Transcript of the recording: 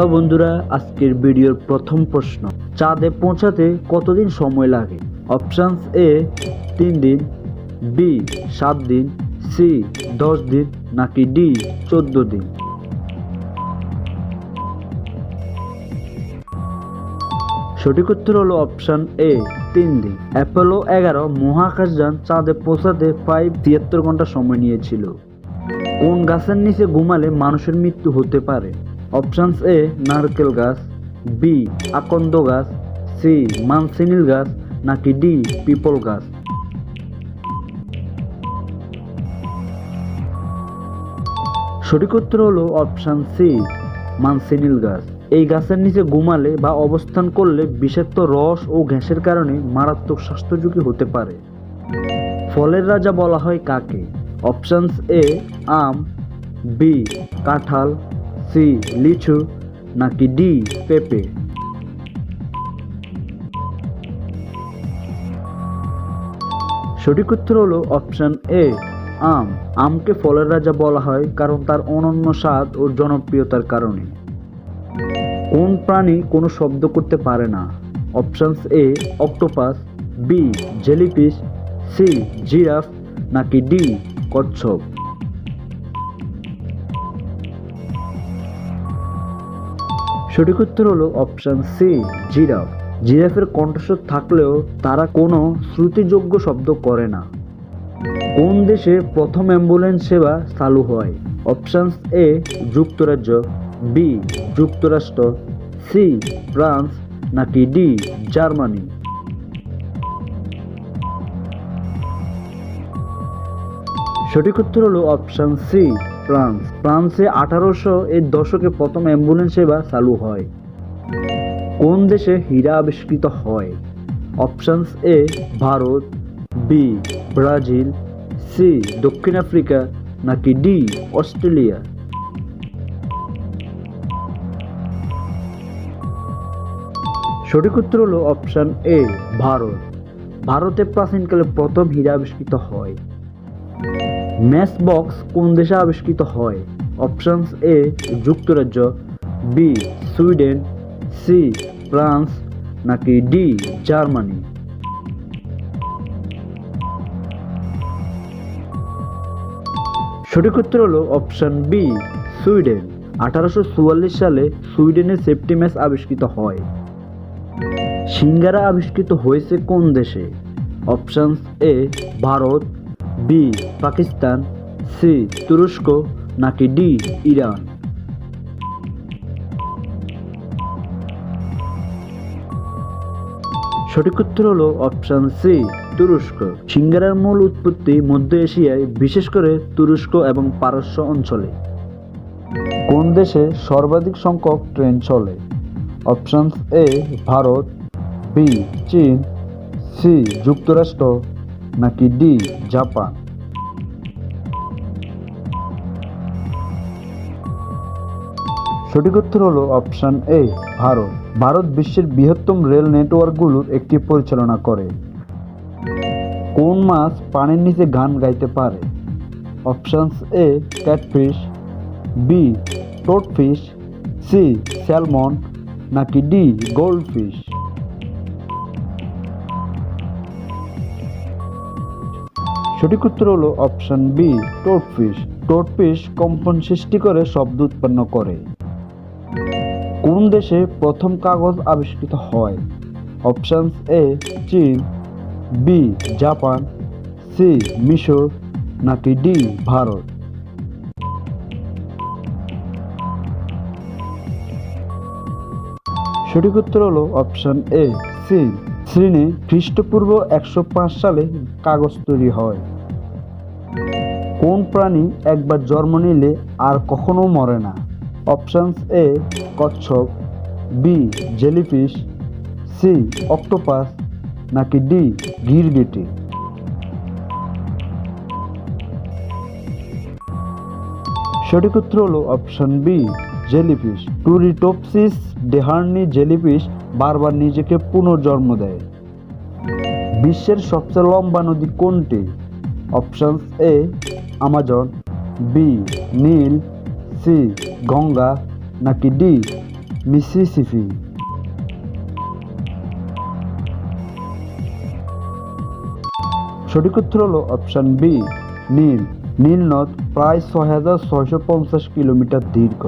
Hello বন্ধুরা, আজকের ভিডিওর প্রথম প্রশ্ন। চাঁদে পৌঁছাতে কতদিন সময় লাগে? অপশানস এ, তিন দিন, বি, সাত দিন, সি, দশ দিন, নাকি ডি, চোদ্দ দিন। সঠিক উত্তর হলো অপশন এ, তিন দিন। অ্যাপোলো এগারো মহাকাশযান চাঁদে পৌঁছাতে প্রায় তিয়াত্তর ঘণ্টা সময় নিয়েছিল। কোন গাছের নিচে ঘুমালে মানুষের মৃত্যু হতে পারে? অপশানস এ নারকেল গাছ বি আকন্দ গাছ সি মানসিনিল গাছ, নাকি ডি পিপল গাছ? সঠিক উত্তর হলো অপশান সি মানসিনিল গাছ। এই গাছের নিচে ঘুমালে বা অবস্থান করলে বিষাক্ত রস ও গ্যাসের কারণে মারাত্মক স্বাস্থ্য ঝুঁকি হতে পারে। ফলের রাজা বলা হয় কাকে? অপশানস এ আম বি কাঁঠাল সি লিচু নাকি ডি পেঁপে সঠিক উত্তর হলো অপশন এ আম। আমকে ফলের রাজা বলা হয় কারণ তার অনন্য স্বাদ ও জনপ্রিয়তার কারণে। কোন প্রাণী কোনো শব্দ করতে পারে না? Options A octopus B jellyfish C giraffe নাকি ডি কচ্ছপ? সঠিক উত্তর হলো অপশান সি জিরাফ। জিরাফের কণ্ঠস্বর থাকলেও তারা কোনো শ্রুতিযোগ্য শব্দ করে না। কোন দেশে প্রথম অ্যাম্বুলেন্স সেবা চালু হয়? অপশনস এ যুক্তরাজ্য বি যুক্তরাষ্ট্র সি ফ্রান্স, নাকি ডি জার্মানি? সঠিক উত্তর হলো অপশান সি ফ্রান্স। ফ্রান্সে আঠারোশো এর দশকে প্রথম অ্যাম্বুলেন্স সেবা চালু হয়। কোন দেশে হীরা আবিষ্কৃত হয়? Options A, Bharat, B, Brazil, C, দক্ষিণ আফ্রিকা, নাকি ডি, অস্ট্রেলিয়া? সঠিক উত্তর হলো অপশন এ, ভারত। ভারতে প্রাচীনকালে প্রথম হীরা আবিষ্কৃত হয়। ম্যাচ বক্স কোন দেশে আবিষ্কৃত হয়? অপশনস এ যুক্তরাজ্য বি সুইডেন সি ফ্রান্স, নাকি ডি জার্মানি? সঠিক উত্তর হলো অপশন বি সুইডেন। আঠারোশো চুয়াল্লিশ সালে সুইডেনে সেফটি ম্যাচ আবিষ্কৃত হয়। সিঙ্গারা আবিষ্কৃত হয়েছে কোন দেশে? Options A Bharat B, Pakistan, C, তুরস্ক, নাকি ডি, ইরান? সঠিক উত্তর হলো অপশন সি তুরস্ক। সিঙ্গারার মূল উৎপত্তি মধ্য এশিয়ায়, বিশেষ করে তুরস্ক এবং পারস্য অঞ্চলে। কোন দেশে সর্বাধিক সংখ্যক ট্রেন চলে? অপশনস এ ভারত বি চীন সি যুক্তরাষ্ট্র নাকি ডি, জাপান? সঠিক উত্তর হলো অপশান এ, ভারত। ভারত বিশ্বের বৃহত্তম রেল নেটওয়ার্কগুলোর একটি পরিচালনা করে। কোন মাছ পানির নিচে গান গাইতে পারে? Options A, catfish, B, toadfish, C, salmon, নাকি ডি, গোল্ডফিশ? সঠিক উত্তর হলো অপশন বি টোটফিশ টোটফিশ কম্পন সৃষ্টি করে শব্দ উৎপন্ন করে। কোন দেশে প্রথম কাগজ আবিষ্কৃত হয়? অপশনস এ, চীন, বি, জাপান, সি, মিশর, নাকি ডি, ভারত? সঠিক উত্তর হলো অপশান এ সি চীনে খ্রিস্টপূর্ব একশো পাঁচ সালে কাগজ তৈরি হয়। কোন প্রাণী একবার জন্ম নিলে আর কখনো মরে না? অপশানস এ, কচ্ছপ, বি, জেলিফিশ, সি, অক্টোপাস, নাকি ডি, গিরগিটি। সঠিক উত্তর হলো option B. Jellyfish. Turritopsis dohrnii jellyfish বারবার নিজেকে পুনর্জন্ম দেয়। বিশ্বের সবচেয়ে লম্বা নদী কোনটি? Options A Amazon B Nile C Ganga নাকি ডি মিসিসিপি সঠিক উত্তর হলো অপশান বি নীল নীল নদ প্রায় ছয় হাজার ছয়শো পঞ্চাশ কিলোমিটার দীর্ঘ।